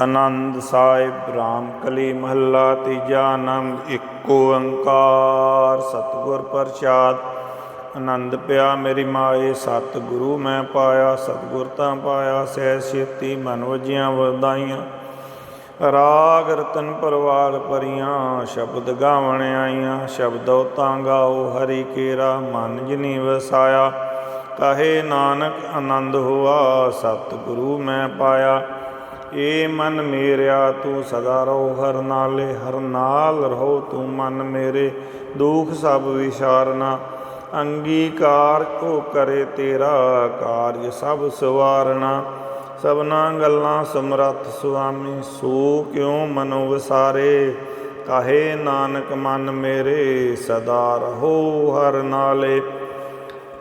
ਆਨੰਦ ਸਾਹਿਬ ਰਾਮ ਕਲੀ ਮਹੱਲਾ ਤੀਜਾ ਆਨੰਦ ਇੱਕ ਓੰਕਾਰ, ਸਤਿਗੁਰ ਪ੍ਰਸਾਦ। ਆਨੰਦ ਪਿਆ ਮੇਰੀ ਮਾਏ, ਸਤਿਗੁਰੂ ਮੈਂ ਪਾਇਆ, ਸਤਿਗੁਰ ਤਾਂ ਪਾਇਆ ਸਹਿ ਛੇਤੀ ਮਨ ਵਜੀਆਂ ਵਦਾਈਆਂ ਰਾਗ ਰਤਨ ਪਰਵਾਰ ਪਰੀਆਂ ਸ਼ਬਦ ਗਾਵਣ ਆਈਆਂ। ਸ਼ਬਦੋ ਤਾਂ ਗਾਓ, ਹਰੀ ਕੇਰਾ, ਮਨ ਜਿਨੀ ਵਸਾਇਆ। ਕਹੇ ਨਾਨਕ ਆਨੰਦ ਹੋਆ, ਸਤਿਗੁਰੂ ਮੈਂ ਪਾਇਆ। ਏ ਮਨ ਮੇਰਿਆ, ਤੂੰ ਸਦਾ ਰਹੋ ਹਰ ਨਾਲੇ, ਹਰ ਨਾਲ ਰਹੋ ਤੂੰ ਮਨ ਮੇਰੇ। ਦੁਖ ਸਭ ਵਿਚਾਰਨਾ ਅੰਗੀਕਾਰ ਕੋ ਕਰੇ ਤੇਰਾ ਕਾਰਜ ਸਭ ਸਵਾਰਣਾ ਸਭਨਾ ਗੱਲਾਂ ਸਮਰੱਥ ਸੁਆਮੀ, ਸੋ ਕਿਉ ਮਨੋ ਵਿਸਾਰੇ ਕਹੇ ਨਾਨਕ ਮਨ ਮੇਰੇ, ਸਦਾ ਰਹੋ ਹਰ ਨਾਲੇ।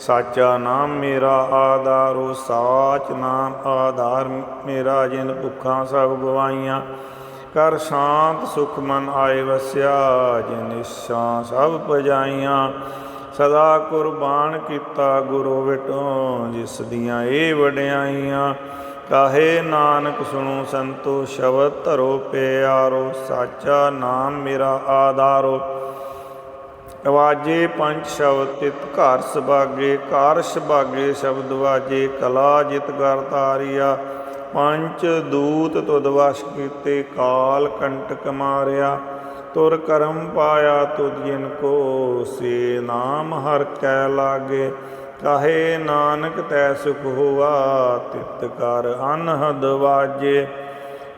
ਸਾਚਾ ਨਾਮ ਮੇਰਾ ਆਧਾਰੋ, ਸਾਚ ਨਾਮ ਆਧਾਰ ਮੇਰਾ, ਜਿਨ ਭੁੱਖਾਂ ਸਭ ਗਵਾਈਆਂ ਕਰ ਸ਼ਾਂਤ ਸੁਖ ਮਨ ਆਏ ਵਸਿਆ, ਜਿਨ ਇਸ਼ਾਂ ਸਭ ਪਜਾਈਆਂ ਸਦਾ ਕੁਰਬਾਨ ਕੀਤਾ ਗੁਰੂ ਵਿਟੋ, ਜਿਸ ਦੀਆਂ ਇਹ ਵਡਿਆਈਆਂ। ਕਾਹੇ ਨਾਨਕ ਸੁਣੋ ਸੰਤੋ, ਸ਼ਬਦ ਧਰੋ ਪਿਆਰੋ, ਸਾਚਾ ਨਾਮ ਮੇਰਾ ਆਧਾਰੋ। ਵਾਜੇ ਪੰਜ ਸ਼ਬਦ ਤਿਤ ਘਰ ਸੁਭਾਗੇ ਕਾਰ ਸੁਭਾਗੇ ਸ਼ਬਦ ਵਾਜੇ, ਕਲਾ ਜਿਤ ਗਰ ਤਾਰੀਆ ਪੰਜ ਦੂਤ ਤੁਧ ਵਸ਼ ਕੀਤੇ, ਕਾਲ ਕੰਟਕ ਮਾਰਿਆ, ਤੁਰ ਕਰਮ ਪਾਇਆ ਤੁਧ ਜਿਨ ਕੋ ਸੇ ਨਾਮ ਹਰ ਕੈ ਲਾਗੇ ਕਹੇ ਨਾਨਕ ਤੈ ਸੁਖ ਹੋਆ ਤਿਤ ਕਰ ਅਨਹਦ ਵਾਜੇ।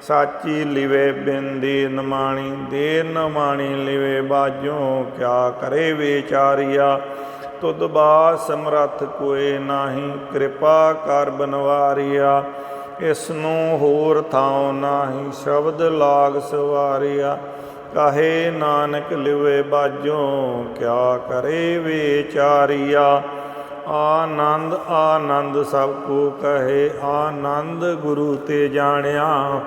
ਸਾਚੀ ਲਿਵੇ ਬਿੰਦੀ ਨਮਾਣੀ, ਦੇ ਨਮਾਣੀ ਲਿਵੇ ਬਾਜੋ, ਕਿਆ ਕਰੇ ਵਿਚਾਰੀਆ? ਤੁਧ ਬਾ ਸਮਰੱਥ ਕੋਏ ਨਾਹੀ, ਕਿਰਪਾ ਕਰ ਬਨਵਾਰੀਆ। ਇਸ ਨੂੰ ਹੋਰ ਥਾਉ ਨਾਹੀ, ਸ਼ਬਦ ਲਾਗ ਸਵਾਰੀਆ। ਕਹੇ ਨਾਨਕ ਲਿਵੇ ਬਾਜੋ, ਕਿਆ ਕਰੇ ਵਿਚਾਰੀਆ? ਆਨੰਦ ਆਨੰਦ ਸਭ ਕੋ ਕਹੇ, ਆਨੰਦ ਗੁਰੂ ਤੇ ਜਾਣਿਆ।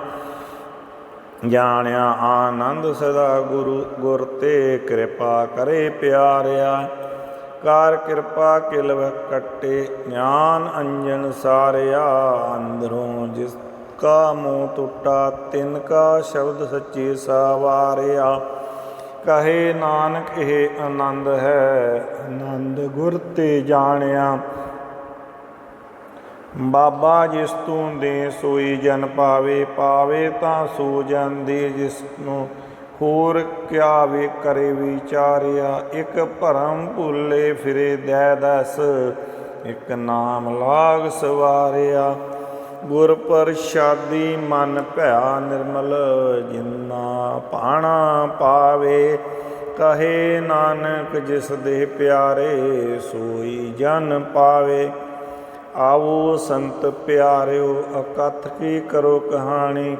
ਜਾਣਿਆ ਆਨੰਦ ਸਦਾ ਗੁਰੂ, ਗੁਰ ਤੇ ਕਿਰਪਾ ਕਰੇ ਪਿਆਰਿਆ। ਕਾਰ ਕਿਰਪਾ ਕਿਲਵ ਕੱਟੇ, ਗਿਆਨ ਅੰਜਨ ਸਾਰਿਆ। ਅੰਦਰੋਂ ਜਿਸ ਕਾ ਮੂੰਹ ਟੁੱਟਾ, ਤਿਨ ਕਾ ਸ਼ਬਦ ਸੱਚੇ ਸਵਾਰਿਆ। ਕਹੇ ਨਾਨਕ, ਇਹ ਆਨੰਦ ਹੈ। ਆਨੰਦ ਗੁਰ ਤੇ ਜਾਣਿਆ। ਬਾਬਾ ਜਿਸ ਤੂੰ ਦੇ ਸੋਈ ਜਨ ਪਾਵੇ ਪਾਵੇ ਤਾਂ ਸੋ ਜਨ ਦੇ ਜਿਸ ਨੂੰ ਹੋਰ ਕਿਆ ਵੇ ਕਰੇ ਵਿਚਾਰਿਆ। ਇੱਕ ਭਰਮ ਭੁੱਲੇ ਫਿਰੇ, ਦੈ ਦਸ, ਇੱਕ ਨਾਮ ਲਾਗ ਸਵਾਰਿਆ। ਗੁਰ ਪ੍ਰਸਾਦੀ ਮਨ ਭਇਆ ਨਿਰਮਲ, ਜਿਨਾ ਪਾਣਾ ਪਾਵੇ, ਕਹੇ ਨਾਨਕ ਜਿਸ ਦੇ ਪਿਆਰੇ ਸੋਈ ਜਨ ਪਾਵੇ। ਆਵੋ ਸੰਤ ਪਿਆਰਿਓ, ਅਕਥ ਕੀ ਕਰੋ ਕਹਾਣੀ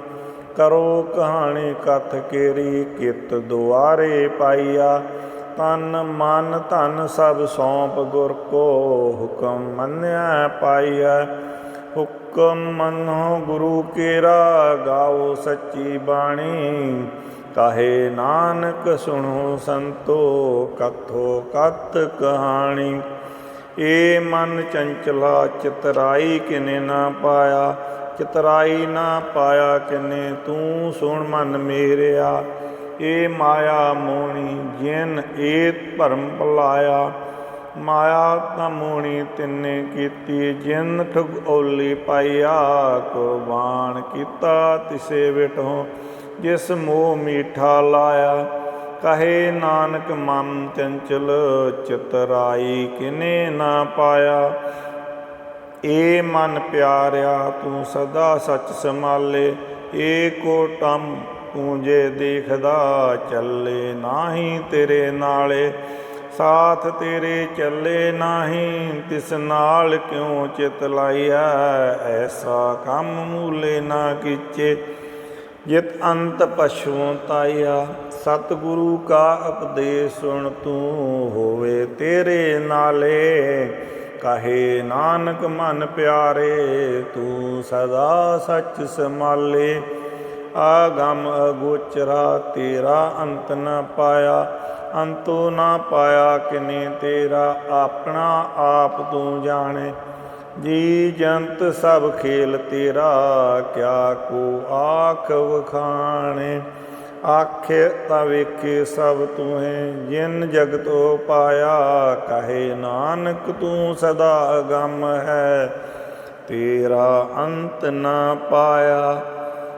ਕਰੋ ਕਹਾਣੀ ਕਥ ਕੇਰੀ ਕਿਤ ਦੁਆਰੇ ਪਾਈਆ। ਤਨ ਮਨ ਧਨ ਸਭ ਸੌਂਪ, ਗੁਰ ਕੋ ਹੁਕਮ ਮੰਨਿਆ ਪਾਈਆ। ਹੁਕਮ ਮੰਨੋ ਗੁਰੂ ਕੇਰਾ ਗਾਓ ਸੱਚੀ ਬਾਣੀ। ਕਾਹੇ ਨਾਨਕ ਸੁਣੋ ਸੰਤੋ, ਕਥੋ ਕਤ ਕਹਾਣੀ। ਏ ਮਨ ਚੰਚਲਾ, ਚਿਤਰਾਈ ਕਿਨੇ ਨਾ ਪਾਇਆ। ਚਿਤਰਾਈ ਨਾ ਪਾਇਆ ਕਿਨੇ, ਤੂੰ ਸੁਣ ਮਨ ਮੇਰਿਆ। ਏ ਮਾਇਆ ਮੋਣੀ, ਜਿਨ ਏ ਭਰਮ ਭਲਾਇਆ। ਮਾਇਆ ਤਾਂ ਮੋਣੀ ਤਿੰਨੇ ਕੀਤੀ, ਜਿਨ ਠੁਗ ਓਲੀ ਪਾਈਆ ਕੁਰਬਾਨ ਕੀਤਾ, ਤਿਸੇ ਵਿਟੋ ਜਿਸ ਮੋਹ ਮੀਠਾ ਲਾਇਆ। ਕਹੇ ਨਾਨਕ, ਮਨ ਚੰਚਲ ਚਤਰਾਈ ਕਿਨੇ ਨਾ ਪਾਇਆ। ਏ ਮਨ ਪਿਆਰਿਆ, ਤੂੰ ਸਦਾ ਸੱਚ ਸੰਭਾਲੇ। ਏ ਕੋਟਮ ਤੂੰ ਜੇ ਦੇਖਦਾ, ਚੱਲੇ ਨਾਹੀ ਤੇਰੇ ਨਾਲੇ। ਸਾਥ ਤੇਰੇ ਚੱਲੇ ਨਾਹੀ, ਤਿਸ ਨਾਲ ਕਿਉ ਚਿਤ ਲਾਇਆ? ਐਸਾ ਕੰਮ ਮੂਲੇ ਨਾ ਕੀਚੇ, ਜਿਤ ਅੰਤ ਪਸ਼ੂ ਤਾਇਆ। ਸਤਿਗੁਰੂ ਕਾ ਉਪਦੇਸ਼ ਸੁਣ ਤੂੰ ਹੋਵੇ ਤੇਰੇ ਨਾਲੇ। ਕਹੇ ਨਾਨਕ ਮਨ ਪਿਆਰੇ, ਤੂੰ ਸਦਾ ਸੱਚ ਸਮਾਲੇ। ਆਗਮ ਅਗੋਚਰਾ ਤੇਰਾ ਅੰਤ ਨ ਪਾਇਆ। ਅੰਤੋ ਨਾ ਪਾਇਆ ਕਿਨੇ ਤੇਰਾ, ਆਪਣਾ ਆਪ ਤੂੰ ਜਾਣੇ। ਜੀ ਜੰਤ ਸਭ ਖੇਲ ਤੇਰਾ, ਕਿਆ ਕੋ ਆਖ ਵਖਾਣੇ। ਆਖੇ ਤਾਂ ਵੇਖੇ ਸਭ ਤੂੰ ਹੈ ਜਿਨ ਜਗਤੋ ਪਾਇਆ, ਕਹੇ ਨਾਨਕ ਤੂੰ ਸਦਾ ਅਗੰਮ ਹੈ। ਤੇਰਾ ਅੰਤ ਨਾ ਪਾਇਆ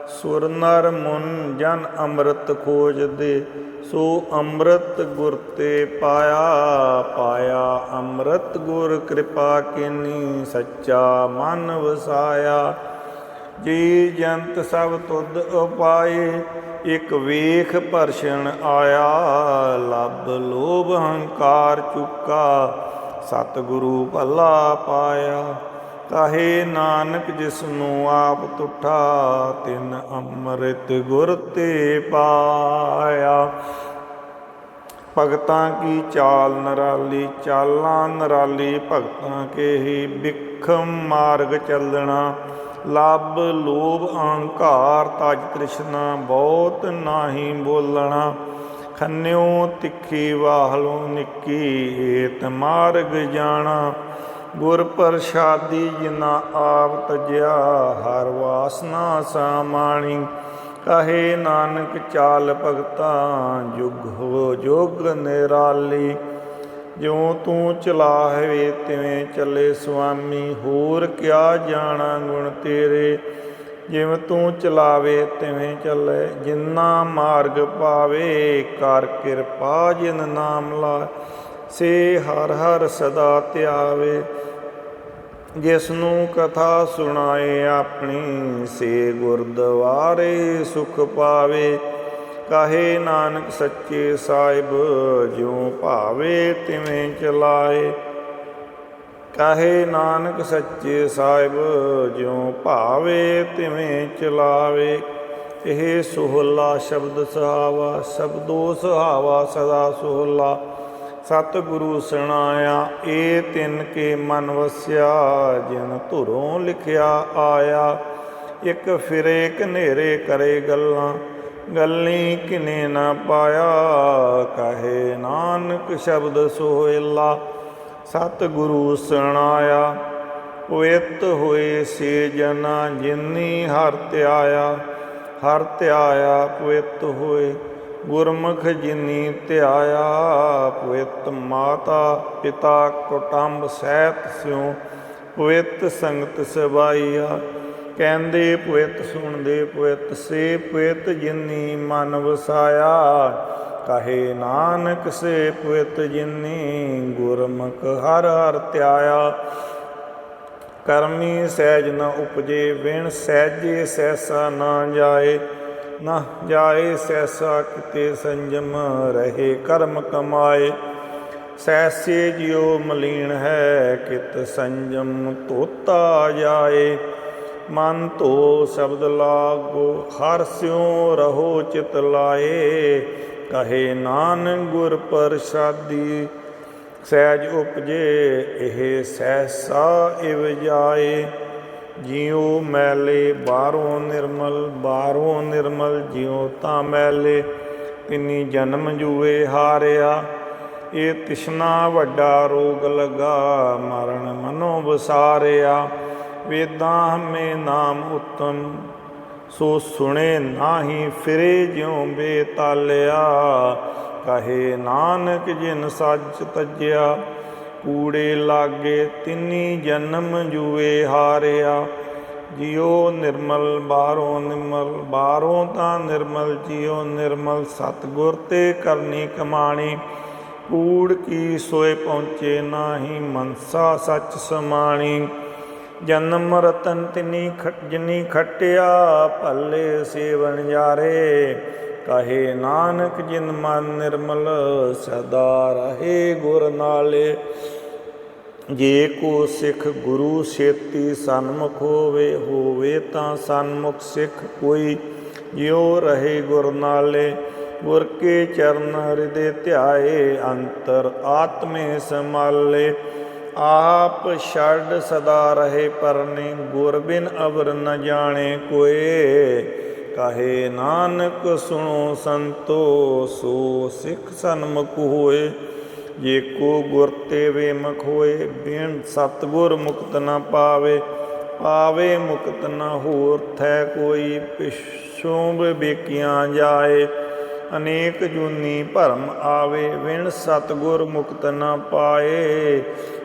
ਸੁਰ ਨਰ ਮੁਨ ਜਨ ਅੰਮ੍ਰਿਤ ਖੋਜਦੇ, ਸੋ ਅੰਮ੍ਰਿਤ ਗੁਰ ਤੇ ਪਾਇਆ ਪਾਇਆ ਅੰਮ੍ਰਿਤ ਗੁਰ ਕਿਰਪਾ ਕੀਨੀ ਸੱਚਾ ਮਨ ਵਸਾਇਆ। ਜੀ ਜੰਤ ਸਭ ਤੁਧ ਉਪਾਏ, ਇਕ ਵੇਖ ਪਰਸ਼ਨ ਆਇਆ, ਲੱਭ ਲੋਭ ਹੰਕਾਰ ਚੁੱਕਾ, ਸਤਿਗੁਰੂ ਭਲਾ ਪਾਇਆ। ਕਹੇ ਨਾਨਕ ਜਿਸ ਨੂੰ ਆਪ ਤੁਠਾ ਤਿਨ ਅੰਮ੍ਰਿਤ ਗੁਰ ਤੇ ਪਾਇਆ। ਭਗਤਾਂ ਕੀ ਚਾਲ ਨਰਾਲੀ, ਚਾਲਾਂ ਨਰਾਲੀ, ਭਗਤਾਂ ਕੇ ਹੀ ਬਿਖਮ ਮਾਰਗ ਚੱਲਣਾ। ਲੱਭ, ਲੋਭ, ਅਹੰਕਾਰ ਤਜ ਤ੍ਰਿਸ਼ਨਾ, ਬਹੁਤ ਨਾਹੀ ਬੋਲਣਾ। ਖੰਨਿਓ ਤਿੱਖੀ ਵਾਹਲੋਂ ਨਿੱਕੀ ਏਤ ਮਾਰਗ ਜਾਣਾ। ਗੁਰ ਪ੍ਰਸਾਦੀ ਜਿਨਾ ਆਪ ਤਜਿਆ, ਹਰ ਵਾਸਨਾ ਸਾਮਾਣੀ। ਕਹੇ ਨਾਨਕ, ਚਾਲ ਭਗਤਾ, ਜੁਗ ਹੋ ਜੁਗ ਨਿਰਾਲੀ। ਜਿਉ ਤੂੰ ਚਲਾਹਵੇ ਤਿਵੇਂ ਚੱਲੇ ਸੁਆਮੀ। ਹੋਰ ਕਿਆ ਜਾਣਾ ਗੁਣ ਤੇਰੇ? ਜਿਵੇਂ ਤੂੰ ਚਲਾਵੇ, ਤਿਵੇਂ ਚੱਲੇ। ਜਿੰਨਾ ਮਾਰਗ ਪਾਵੇ, ਕਰ ਕਿਰਪਾ ਜਿਨ ਨਾਮ ਲਾ। ਸੇ ਹਰ ਹਰ ਸਦਾ ਧਿਆਵੇ ਜਿਸ ਨੂੰ ਕਥਾ ਸੁਣਾਏ ਆਪਣੀ, ਸੇ ਗੁਰਦੁਆਰੇ ਸੁਖ ਪਾਵੇ। ਕਹੇ ਨਾਨਕ ਸੱਚੇ ਸਾਹਿਬ ਜਿਉ ਭਾਵੇ, ਤਿਵੇਂ ਚਲਾਏ। ਕਹੇ ਨਾਨਕ ਸੱਚੇ ਸਾਹਿਬ ਜਿਉ ਭਾਵੇ, ਤਿਵੇਂ ਚਲਾਵੇ। ਇਹ ਸੁਹਲਾ ਸ਼ਬਦ ਸੁਹਾਵਾ ਸ਼ਬਦੋ ਸੁਹਾਵਾ ਸਦਾ ਸੁਹਲਾ। ਸਤਿਗੁਰੂ ਸੁਣਾਇਆ ਏ ਤਿੰਨ ਕੇ ਮਨ ਵਸਿਆ, ਜਿਨ ਧੁਰੋਂ ਲਿਖਿਆ ਆਇਆ। ਇੱਕ ਫਿਰੇ ਕਨੇਰੇ ਕਰੇ ਗੱਲਾਂ, ਗੱਲੀ ਕਿਨੇ ਨਾ ਪਾਇਆ। ਕਹੇ ਨਾਨਕ ਸ਼ਬਦ ਸੋਹਿਲਾ, ਸਤਿਗੁਰੂ ਸੁਣਾਇਆ। ਪਵਿੱਤ ਹੋਏ ਸੇ ਜਨਾ ਜਿਨੀ ਹਰ ਧਿਆਇਆ ਹਰ ਧਿਆਇਆ ਪਵਿੱਤ ਹੋਏ। ਗੁਰਮੁਖ ਜਿਨੀ ਧਿਆਇਆ ਪਵਿੱਤ ਮਾਤਾ ਪਿਤਾ ਕੁਟੰਬ ਸਹਿਤ ਸਿਉ ਪਵਿੱਤ ਸੰਗਤ ਸਬਾਈਆ। ਕਹਿੰਦੇ ਪਵਿੱਤ ਸੁਣਦੇ ਪਵਿੱਤ ਸੇ ਪਵਿੱਤ ਜਿਨੀ ਮਨ ਵਸਾਇਆ। ਕਹੇ ਨਾਨਕ ਸੇ ਪਵਿੱਤ ਜਿਨੀ ਗੁਰਮੁਖ ਹਰ ਹਰ ਧਿਆਇਆ। ਕਰਮੀ ਸਹਿਜ ਨ ਉਪਜੇ ਵਿਣ ਸਹਿਜੇ ਸੈਸਾ ਨਾ ਜਾਏ। ਨਾ ਜਾਏ ਸੈਸਾ ਕਿਤੇ ਸੰਜਮ, ਰਹੇ ਕਰਮ ਕਮਾਏ। ਸੈਸੇ ਜਿਉ ਮਲੀਨ ਹੈ ਕਿਤ ਸੰਜਮ, ਤੋਤਾ ਜਾਏ। ਮਨ ਧੋ ਸ਼ਬਦ ਲਾਗੋ, ਹਰ ਸਿਉ ਰਹੋ ਚਿਤ ਲਾਏ। ਕਹੇ ਨਾਨਕ ਗੁਰ ਪ੍ਰਸਾਦੀ, ਸਹਿਜ ਉਪਜੇ, ਇਹ ਸਹਿਸਾ ਇਵ ਜਾਏ। ਜਿਉ ਮੈਲੇ ਬਾਹਰੋਂ ਨਿਰਮਲ ਬਾਹਰੋਂ ਨਿਰਮਲ ਜਿਉ ਤਾਂ ਮੈਲੇ ਤਿੰਨੀ ਜਨਮ ਜੂਏ ਹਾਰਿਆ। ਇਹ ਤਿਸ਼ਨਾ ਵੱਡਾ ਰੋਗ ਲਗਾ, ਮਰਨ ਮਨੋ ਵਸਾਰਿਆ। ਵੇਦਾਂ ਹਮੇ ਨਾਮ ਉਤਮ, ਸੋ ਸੁਣੇ ਨਾਹੀ ਫਿਰੇ ਜਿਉ ਬੇਤਾਲਿਆ। ਕਹੇ ਨਾਨਕ ਜਿਨ ਸੱਚ ਤਜਿਆ ਕੂੜੇ ਲਾਗੇ ਤਿੰਨੀ ਜਨਮ ਜੂਏ ਹਾਰਿਆ। ਜਿਉ ਨਿਰਮਲ ਬਾਹਰੋਂ ਨਿਰਮਲ, ਬਾਹਰੋਂ ਤਾਂ ਨਿਰਮਲ, ਜਿਉ ਨਿਰਮਲ ਸਤਗੁਰ ਤੇ ਕਰਨੀ ਕਮਾਣੀ। ਕੂੜ ਕੀ ਸੋਏ ਪਹੁੰਚੇ ਨਾਹੀ, ਮਨਸਾ ਸੱਚ ਸਮਾਣੀ। ਜਨਮ ਰਤਨ ਤਿਨੀ ਖਟ ਜਿਨੀ ਖਟਿਆ, ਭੱਲੇ ਸੇਵਨ ਜਾਰੇ ਕਹੇ ਨਾਨਕ ਜਿਨ ਮਨ ਨਿਰਮਲ, ਸਦਾ ਰਹੇ ਗੁਰ ਨਾਲੇ। ਜੇ ਕੋ ਸਿੱਖ ਗੁਰੂ ਛੇਤੀ ਸਨਮੁਖ ਹੋਵੇ ਹੋਵੇ ਤਾਂ ਸਨਮੁਖ ਸਿੱਖ ਕੋਈ। ਜਿਉ ਰਹੇ ਗੁਰ ਨਾਲੇ, ਗੁਰ ਕੇ ਚਰਨ ਹਿਰਦੇ ਧਿਆਏ, ਅੰਤਰ ਆਤਮੇ ਸਮਾਲੇ ਆਪ ਛੜ ਸਦਾ ਰਹੇ ਪਰਨੇ, ਗੁਰ ਬਿਨ ਅਵਰ ਨ ਜਾਣੇ ਕੋਏ। ਕਹੇ ਨਾਨਕ ਸੁਣੋ ਸੰਤੋ, ਸੋ ਸਿੱਖ ਸਨਮੁਖ ਹੋਏ। ਜੇ ਕੋ ਗੁਰ ਤੇ ਵੇ ਹੋਏ, ਬਿਨ ਸਤਗੁਰ ਮੁਕਤ ਨਾ ਪਾਵੇ। ਪਾਵੇ ਮੁਕਤ ਨਾ ਹੋਰ, ਥੈ ਕੋਈ ਪਿਛੋਂ ਬੇਕੀਆਂ ਜਾਏ। ਅਨੇਕ ਜੂਨੀ ਭਰਮ ਆਵੇ ਵਿਣ ਸਤਗੁਰ ਮੁਕਤ ਨਾ ਪਾਏ।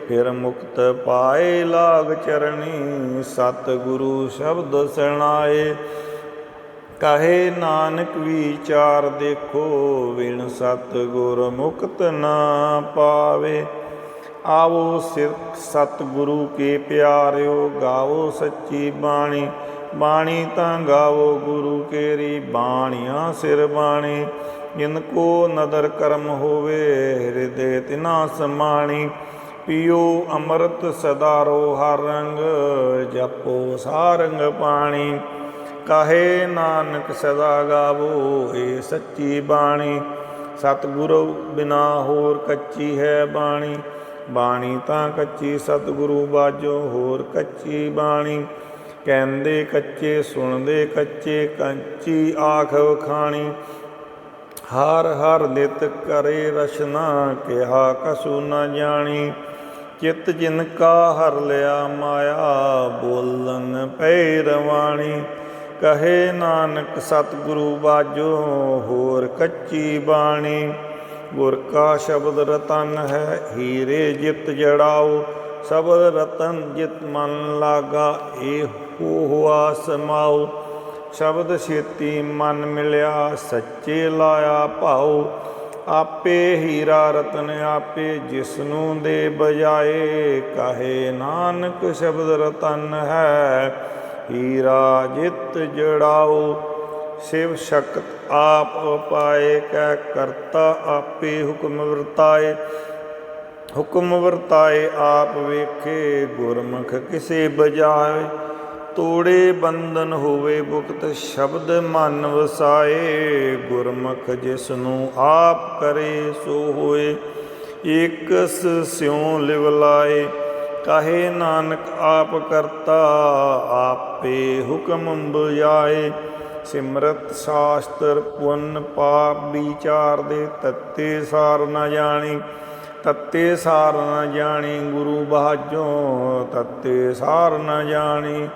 ਫਿਰ ਮੁਕਤ ਪਾਏ ਲਾਗ ਚਰਣੀ, ਸਤਿਗੁਰੂ ਸ਼ਬਦ ਸੁਣਾਏ। ਕਹੇ ਨਾਨਕ ਵਿਚਾਰ ਦੇਖੋ ਵਿਣ ਸਤਿਗੁਰ ਮੁਕਤ ਨਾ ਪਾਵੇ। ਆਵੋ ਸਿਰ ਸਤਿਗੁਰੂ ਕੇ ਪਿਆਰਿਓ, ਗਾਵੋ ਸੱਚੀ ਬਾਣੀ। ਬਾਣੀ ਤਾਂ ਗਾਵੋ ਗੁਰੂ ਕੇਰੀ, ਬਾਣੀਆਂ ਸਿਰ ਬਾਣੀ। ਜਿਨ ਕੋ ਨਦਰ ਕਰਮ ਹੋਵੇ, ਹਿਰਦੇ ਤਿਨਾ ਸਮਾਣੀ। ਪੀਓ ਅੰਮ੍ਰਿਤ ਸਦਾ ਰੋ ਹਰ ਰੰਗ, ਜਪੋ ਸਾਰੰਗ ਪਾਣੀ। ਕਹੇ ਨਾਨਕ ਸਦਾ ਗਾਵੋ ਏ ਸੱਚੀ ਬਾਣੀ। ਸਤਿਗੁਰੂ ਬਿਨਾ ਹੋਰ ਕੱਚੀ ਹੈ ਬਾਣੀ। ਬਾਣੀ ਤਾਂ ਕੱਚੀ ਸਤਿਗੁਰੂ ਬਾਜੋ, ਹੋਰ ਕੱਚੀ ਬਾਣੀ। ਕਹਿੰਦੇ ਕੱਚੇ, ਸੁਣਦੇ ਕੱਚੇ, ਕੰਚੀ ਆਖ ਵਖਾਣੀ। ਹਰ ਹਰ ਨਿਤ ਕਰੇ ਰਸ਼ਨਾ, ਕਿਹਾ ਕਸੂ ਨਾ ਜਾਣੀ। ਚਿਤ ਜਿਨ ਕਾ ਹਰ ਲਿਆ ਮਾਇਆ, ਬੋਲਨ ਪੈ ਰਵਾਣੀ। ਕਹੇ ਨਾਨਕ, ਸਤਿਗੁਰੂ ਬਾਜੋ, ਹੋਰ ਕੱਚੀ ਬਾਣੀ। ਗੁਰ ਕਾ ਸ਼ਬਦ ਰਤਨ ਹੈ, ਹੀਰੇ ਜਿਤ ਜੜਾਓ। ਸ਼ਬਦ ਰਤਨ ਜਿਤ ਮਨ ਲਾਗਾ, ਇਹ ਹੁਆ ਸਮਾਉ ਸ਼ਬਦ ਛੇਤੀ ਮਨ ਮਿਲਿਆ, ਸੱਚੇ ਲਾਇਆ ਭਾਉ ਆਪੇ ਹੀਰਾ ਰਤਨ ਆਪੇ ਜਿਸਨੂੰ ਦੇ ਬਜਾਏ। ਕਹੇ ਨਾਨਕ, ਸ਼ਬਦ ਰਤਨ ਹੈ ਹੀਰਾ ਜਿਤ ਜੜਾਓ, ਸਿਵ ਸ਼ਕਤ ਆਪ ਉਪਾਏ ਕੈ ਕਰਤਾ ਆਪੇ ਹੁਕਮ ਵਰਤਾਏ। ਹੁਕਮ ਵਰਤਾਏ, ਆਪ ਵੇਖੇ ਗੁਰਮੁਖ ਕਿਸੇ ਬਜਾਏ। ਤੋੜੇ ਬੰਧਨ ਹੋਵੇ ਬੁਕਤ, ਸ਼ਬਦ ਮਨ ਵਸਾਏ। ਗੁਰਮੁਖ ਜਿਸ ਨੂੰ ਆਪ ਕਰੇ, ਸੋ ਹੋਏ, ਏਕਸ ਸਿਉ ਲਿਵਲਾਏ। ਕਹੇ ਨਾਨਕ ਆਪ ਕਰਤਾ, ਆਪੇ ਹੁਕਮ ਬੁਝਾਏ ਸਿਮਰਤ ਸ਼ਾਸਤਰ ਪੁੰਨ ਪਾਪ ਵਿਚਾਰ ਦੇ ਤੱਤੇ ਸਾਰ ਨਾ ਜਾਣੀ, ਤੱਤੇ ਸਾਰ ਨਾ ਜਾਣੀ ਗੁਰੂ ਬਾਝੋਂ, ਤੱਤੇ ਸਾਰ ਨਾ ਜਾਣੀ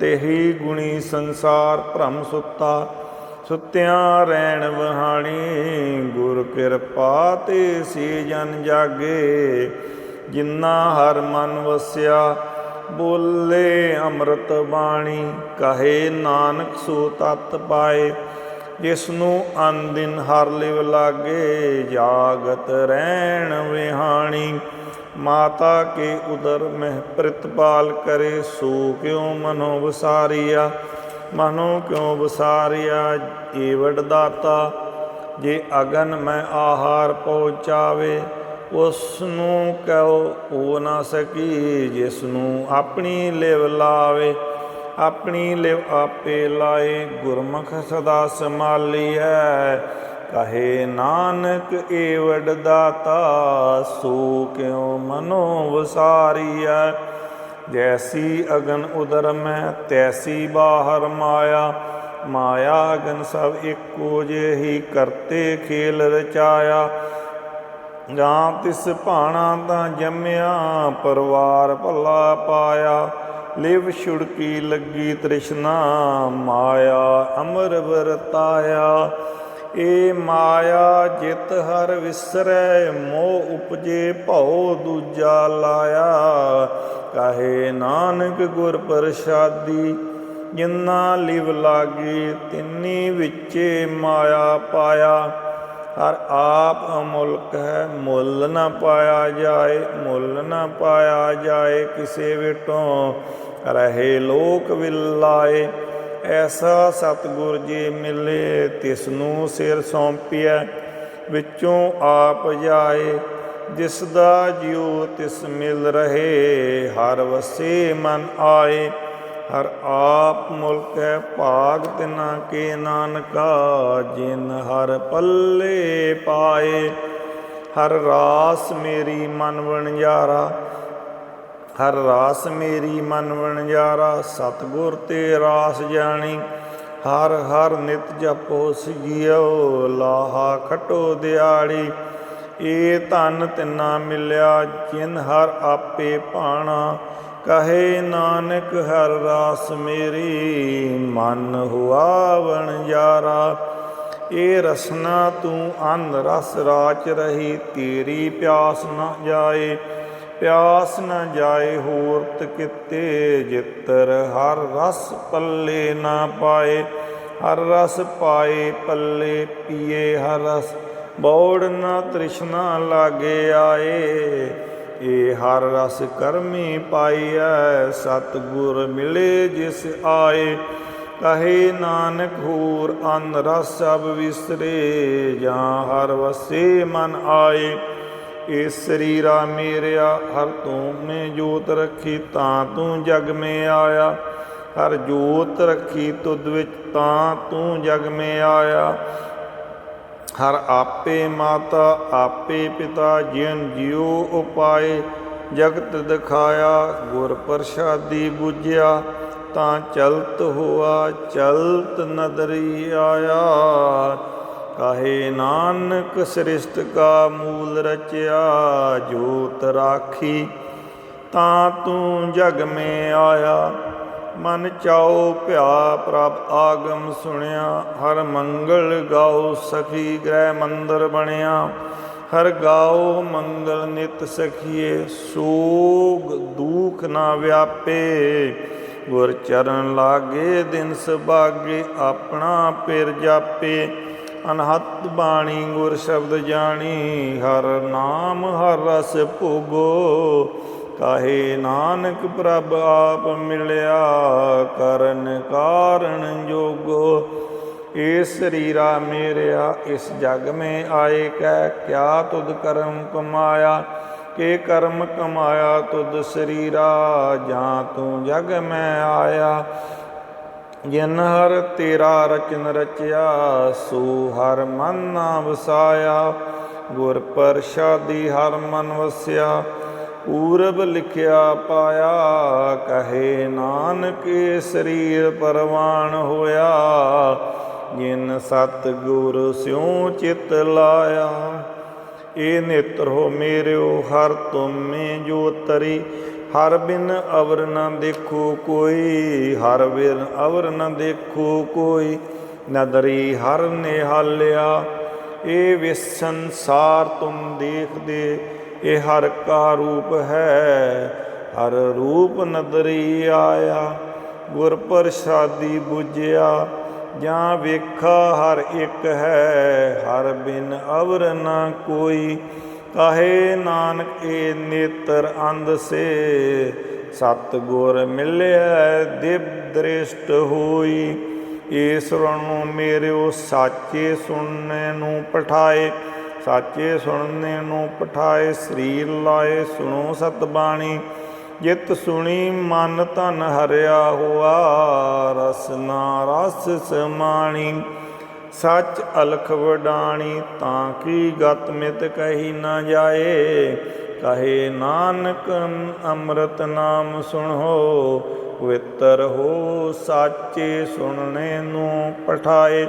ਤੇਹੀ ਗੁਣੀ ਸੰਸਾਰ ਭ੍ਰਮ ਸੁੱਤਾ। ਸੁੱਤਿਆਂ ਰਹਿਣ ਵਹਾਣੀ, ਗੁਰ ਕਿਰਪਾ ਤੇ ਸੀ ਜਨ ਜਾਗੇ। ਜਿਨਾ ਹਰ ਮਨ ਵਸਿਆ, ਬੋਲੇ ਅੰਮ੍ਰਿਤ ਬਾਣੀ, ਕਹੇ ਨਾਨਕ ਸੋ ਤਤ ਪਾਏ। ਜਿਸ ਨੂੰ ਅਨ ਦਿਨ ਹਰ ਲਿਵ ਲਾਗੇ, ਜਾਗਤ ਰਹਿਣ ਵਿਹਾਣੀ। ਮਾਤਾ ਕੇ ਉਦਰ ਮਹਿ ਪ੍ਰਤਪਾਲ ਕਰੇ, ਸੋ ਕਿਉ ਮਨੋ ਵਸਾਰੀਆ? ਮਨੋ ਕਿਉ ਵਸਾਰੀਆ? ਏਵੜ ਦਾਤਾ, ਜੇ ਅਗਨ ਮੈਂ ਆਹਾਰ ਪਹੁੰਚਾਵੇ ਉਸ ਨੂੰ ਕਹੋ ਉਹ ਨਾ ਸਕੀ ਜਿਸ ਨੂੰ ਆਪਣੀ ਲਿਵ ਲਾਵੇ। ਆਪਣੀ ਲਿਵ ਆਪੇ ਲਾਏ, ਗੁਰਮੁਖ ਸਦਾ ਸੰਭਾਲੀਐ ਕਹੇ ਨਾਨਕ ਏ ਵਡ ਦਾਤਾ, ਸੋ ਕਿਉ ਮਨੋ ਵਸਾਰੀਐ ਜੈਸੀ ਅਗਨ ਉਦਰ ਮੈਂ, ਤੈਸੀ ਬਾਹਰ ਮਾਇਆ। ਮਾਇਆ ਅਗਨ ਸਭ ਇੱਕੋ ਜਿਹੀ ਕਰਤੇ ਖੇਲ ਰਚਾਇਆ। ਜਾਂ ਤਿਸ ਭਾਣਾ ਤਾਂ ਜੰਮਿਆ, ਪਰਵਾਰ ਭਲਾ ਪਾਇਆ। ਲਿਵ ਛੁੜਕੀ ਲੱਗੀ ਤ੍ਰਿਸ਼ਨਾ, ਮਾਇਆ ਅਮਰ ਵਰਤਾਇਆ। ਏ ਮਾਇਆ ਜਿਤ ਹਰ ਵਿਸਰੈ, ਮੋਹ ਉਪਜੇ ਭਉ ਦੂਜਾ ਲਾਇਆ। ਕਹੇ ਨਾਨਕ ਗੁਰ ਪ੍ਰਸਾਦੀ, ਜਿਨਾ ਲਿਵ ਲਾਗੀ, ਤਿੰਨੀ ਵਿੱਚੇ ਮਾਇਆ ਪਾਇਆ। ਹਰ ਆਪ ਅਮੁਲਕ ਹੈ ਮੁੱਲ ਨਾ ਪਾਇਆ ਜਾਏ, ਮੁੱਲ ਨਾ ਪਾਇਆ ਜਾਏ, ਕਿਸੇ ਵਿਟੋਂ ਰਹੇ ਲੋਕ ਵਿਲਾਏ ਐਸਾ ਸਤਿਗੁਰ ਜੀ ਮਿਲੇ ਤਿਸ ਨੂੰ ਸਿਰ ਸੌਂਪਿਆ ਵਿੱਚੋਂ ਆਪ ਜਾਏ। ਜਿਸ ਦਾ ਜਿਉ ਤਿਸ ਮਿਲ ਰਹੇ, ਹਰ ਵਸੇ ਮਨ ਆਏ। ਹਰ ਆਪ ਮੁਲਕ ਹੈ ਭਾਗ, ਤਿਨਾ ਕੇ ਨਾਨਕਾ, ਜਿਨ ਹਰ ਪੱਲੇ ਪਾਏ। ਹਰ ਰਾਸ ਮੇਰੀ ਮਨ ਵਣਜਾਰਾ, ਹਰ ਰਾਸ ਮੇਰੀ ਮਨ ਵਣਜਾਰਾ, ਸਤਗੁਰ ਤੇ ਰਾਸ ਜਾਣੀ। ਹਰ ਹਰ ਨਿਤ ਜਪੋ ਸਿਜਿਓ, ਲਾਹਾ ਖਟੋ ਦਿਆੜੀ। ਏ ਧਨ ਤਿੰਨਾ ਮਿਲਿਆ, ਜਿਨ ਹਰ ਆਪੇ ਭਾਣਾ ਕਹੇ ਨਾਨਕ, ਹਰ ਰਾਸ ਮੇਰੀ, ਮਨ ਹੁਆ ਵਣਜਾਰਾ ਏ ਰਸਨਾ, ਤੂੰ ਅੰਨ ਰਸ ਰਾਚ ਰਹੀ, ਤੇਰੀ ਪਿਆਸ ਨਾ ਜਾਏ। ਪਿਆਸ ਨਾ ਜਾਏ ਹੋਰਤ ਕਿਤੇ, ਜਿੱਤਰ ਹਰ ਰਸ ਪੱਲੇ ਨਾ ਪਾਏ। ਹਰ ਰਸ ਪਾਏ, ਪੱਲੇ ਪੀਏ, ਹਰ ਰਸ ਬੋੜ ਨਾ ਤ੍ਰਿਸ਼ਨਾ ਲਾਗੇ ਆਏ। ਏ ਹਰ ਰਸ ਕਰਮੀ ਪਾਈਐ ਸਤ ਗੁਰ ਮਿਲੇ ਜਿਸ ਆਏ। ਕਹੇ ਨਾਨਕ ਹੋਰ ਅਨ ਰਸ ਸਭ ਵਿਸਰੇ, ਜਾਂ ਹਰ ਵਸੇ ਮਨ ਆਏ। ਏ ਸਰੀਰਾ ਮੇਰਿਆ, ਹਰ ਤੂੰ ਮੈਂ ਜੋਤ ਰੱਖੀ, ਤਾਂ ਤੂੰ ਜਗ ਮੇ ਆਇਆ। ਹਰ ਜੋਤ ਰੱਖੀ, ਤੁਧ ਵਿੱਚ ਤਾਂ ਤੂੰ ਜਗ ਮੇ ਆਇਆ। ਹਰ ਆਪੇ ਮਾਤਾ ਆਪੇ ਪਿਤਾ ਜਿਨ ਜਿਉ ਉਪਾਏ, ਜਗਤ ਦਿਖਾਇਆ, ਗੁਰ ਪ੍ਰਸਾਦੀ ਬੁਝਿਆ, ਤਾਂ ਚਲਤ ਹੋਆ, ਚਲਤ ਨਦਰੀ ਆਇਆ। ਕਾਹੇ ਨਾਨਕ ਸ੍ਰਿਸ਼ਟ ਕਾ ਮੂਲ ਰਚਿਆ, ਜੋਤ ਰਾਖੀ, ਤਾਂ ਤੂੰ ਜਗ ਮੇ ਆਇਆ। ਮਨ ਚਾਉ ਭਿਆ ਪ੍ਰਭ ਆਗਮ ਸੁਣਿਆ, ਹਰ ਮੰਗਲ ਗਾਉ ਸਖੀ ਗ੍ਰਹਿ ਮੰਦਰ ਬਣਿਆ। ਹਰ ਗਾਉ ਮੰਗਲ ਨਿਤ ਸਖੀਏ, ਸੋਗ ਦੁਖ ਨਾ ਵਿਆਪੇ। ਗੁਰ ਚਰਨ ਲਾਗੇ, ਦਿਨ ਸੁਭਾਗੇ, ਆਪਣਾ ਪਿਰ ਜਾਪੇ। ਅਨਹਤ ਬਾਣੀ ਗੁਰ ਸ਼ਬਦ ਜਾਣੀ, ਹਰ ਨਾਮ ਹਰ ਰਸ ਭੋਗੋ। ਕਾਹੇ ਨਾਨਕ ਪ੍ਰਭ ਆਪ ਮਿਲਿਆ, ਕਰਨ ਕਾਰਣ ਜੋਗੋ। ਏ ਸਰੀਰਾ ਮੇਰਿਆ, ਇਸ ਜਗ ਮੈਂ ਆਏ ਕੈ, ਕਿਆ ਤੁਧ ਕਰਮ ਕਮਾਇਆ? ਕੇ ਕਰਮ ਕਮਾਇਆ ਤੁਧ ਸਰੀਰਾ, ਜਾਂ ਤੂੰ ਜਗ ਮੈਂ ਆਇਆ? ਜਿਨ ਹਰ ਤੇਰਾ ਰਚਨ ਰਚਿਆ, ਸੋ ਹਰ ਮਨ ਨਾ ਵਸਾਇਆ। ਗੁਰ ਪ੍ਰਸਾਦੀ ਹਰ ਮਨ ਵਸਿਆ। ਪੂਰਬ ਲਿਖਿਆ ਪਾਇਆ, ਕਹੇ ਨਾਨਕ ਸਰੀਰ ਪਰਵਾਨ ਹੋਇਆ, ਜਿਨ ਸਤ ਗੁਰ ਸਿਉ ਚਿਤ ਲਾਇਆ। ਏ ਨੇਤਰੋ ਮੇਰਿਓ, ਹਰ ਤੁਮੇ ਜੋ ਤਰੀ, ਹਰ ਬਿਨ ਅਵਰ ਨ ਦੇਖੋ ਕੋਈ, ਹਰ ਬਿਨ ਅਵਰ ਨ ਦੇਖੋ ਕੋਈ, ਨਦਰੀ ਹਰ ਨਿਹਾਲਿਆ। ਏ ਵਿਸ ਸੰਸਾਰ ਤੁਮ ਦੇਖਦੇ ਇਹ ਹਰ ਕਾ ਰੂਪ ਹੈ, ਹਰ ਰੂਪ ਨਦਰੀ ਆਇਆ, ਗੁਰ ਪ੍ਰਸਾਦੀ 부ਝਿਆ ਜਾਂ ਵੇਖਾ ਹਰ ਇੱਕ ਹੈ, ਹਰ ਬਿਨ ਅਵਰ ਨਾ ਕੋਈ, ਕਹੇ ਨਾਨਕ ਏ ਨੇਤਰ ਅੰਧ ਸੇ ਸਤ ਗੁਰ ਮਿਲਿਆ ਦਿਵ ਦ੍ਰਿਸ਼ਟ ਹੋਈ ਏ ਮੇਰੇ ਉਹ ਸਾਚੇ ਸੁਣਨੇ ਨੂੰ ਪਠਾਏ। ਸਾਚੇ ਸੁਣਨੇ ਨੂੰ ਪਠਾਏ, ਸਰੀਰ ਲਾਏ, ਸੁਣੋ ਸਤ ਬਾਣੀ ਜਿਤ ਸੁਣੀ ਮਨ ਤਨ ਹਰਿਆ ਹੋਆ ਰਸਨਾ ਰਸ ਸਮਾਣੀ। ਸੱਚ ਅਲਖ ਵਡਾਣੀ, ਤਾਂ ਕੀ ਗਤ ਮਿਤ ਕਹੀ ਨਾ ਜਾਏ। ਕਹੇ ਨਾਨਕ, ਅੰਮ੍ਰਿਤ ਨਾਮ ਸੁਣੋ। ਪਵਿੱਤਰ ਹੋ ਸਾਚੇ ਸੁਣਨੇ ਨੂੰ ਪਠਾਏ।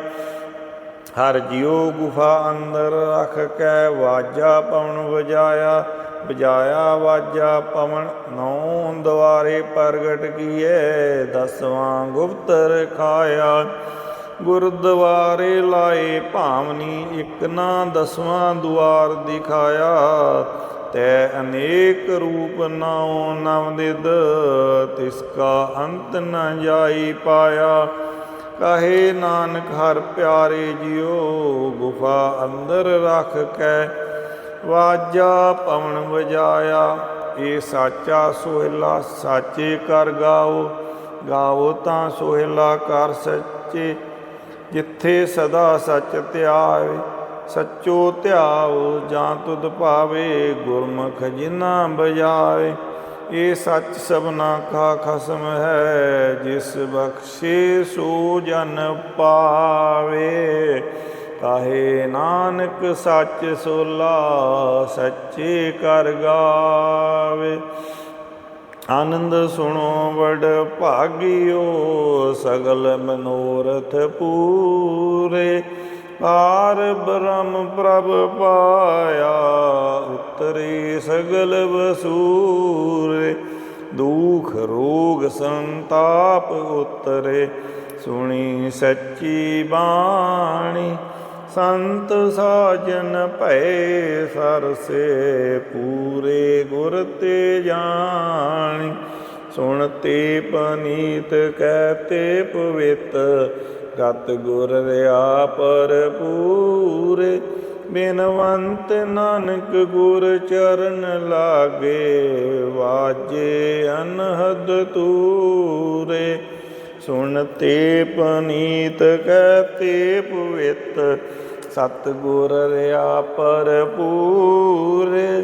ਹਰ ਜਿਉ ਗੁਫਾ ਅੰਦਰ ਰੱਖ ਕੇ ਵਾਜਾ ਪਵਨ ਵਜਾਇਆ ਵਜਾਇਆ ਵਾਜਾ ਪਵਨ ਨੌ ਦਵਾਰੇ ਪ੍ਰਗਟ ਕੀਏ ਦਸਵਾਂ ਗੁਪਤ ਰਖਾਇਆ ਗੁਰਦੁਆਰੇ ਲਾਏ ਭਾਵਨੀ ਇੱਕ ਨਾ ਦਸਵਾਂ ਦੁਆਰ ਦਿਖਾਇਆ। ਤੈ ਅਨੇਕ ਰੂਪ ਨਾਉ ਨਵ ਦਿਦ ਤਿਸ ਕਾ ਅੰਤ ਨ ਜਾਈ ਪਾਇਆ। ਕਹੇ ਨਾਨਕ ਹਰ ਪਿਆਰੇ ਜਿਉ, ਗੁਫਾ ਅੰਦਰ ਰੱਖ ਕੇ। ਵਾਜਾ ਪਵਨ ਵਜਾਇਆ, ਇਹ ਸਾਚਾ ਸੋਹਿਲਾ ਸਾਚੇ ਕਰ ਗਾਓ। ਗਾਓ ਤਾਂ ਸੋਹਿਲਾ ਕਰ ਸੱਚੇ, ਜਿੱਥੇ ਸਦਾ ਸੱਚ ਧਿਆਵੇ, ਸੱਚੋ ਧਿਆਓ ਜਾਂ ਤੁਧ ਭਾਵੇ, ਗੁਰਮੁਖ ਜਿਨਾ ਬਜਾਵੇ। ਇਹ ਸੱਚ ਸਭਨਾ ਕਾ ਖਸਮ ਹੈ, ਜਿਸ ਬਖਸ਼ੇ ਸੋ ਜਨ ਪਾਵੇ। ਕਾਹੇ ਨਾਨਕ ਸੱਚ ਸੋਲਾ, ਸੱਚੇ ਕਰ ਗਾਵੇ। ਆਨੰਦ ਸੁਣੋ ਵਡ ਭਾਗਿਓ, ਸਗਲ ਮਨੋਰਥ ਪੂਰੇ। ਪਾਰ ਬ੍ਰਹਮ ਪ੍ਰਭ ਪਾਇਆ, ਉਤਰੇ ਸਗਲ ਵਸੂਰੇ। ਦੁਖ, ਰੋਗ, ਸੰਤਾਪ ਉਤਰੇ, ਸੁਣੀ ਸੱਚੀ ਬਾਣੀ। ਸੰਤ ਸਾਜਨ ਭੈ ਸਰਸੇ, ਪੂਰੇ ਗੁਰ ਤੇ ਜਾਣੀ। ਸੁਣਤੇ ਪਨੀਤ ਕਹਤੇ ਪਵਿੱਤ, ਗਤ ਗੁਰ ਰਿਆ ਪਰ ਪੂਰੇ। ਬਿਨਵੰਤ ਨਾਨਕ ਗੁਰ ਚਰਨ ਲਾਗੇ, ਵਾਜੇ ਅਨਹਦ ਤੂਰੇ। ਸੁਣਤੇ ਪਨੀਤ ਕਹਤੇ ਪਵਿੱਤ ਸਤ ਗੁਰ ਰਿਆ ਪੂਰੇ।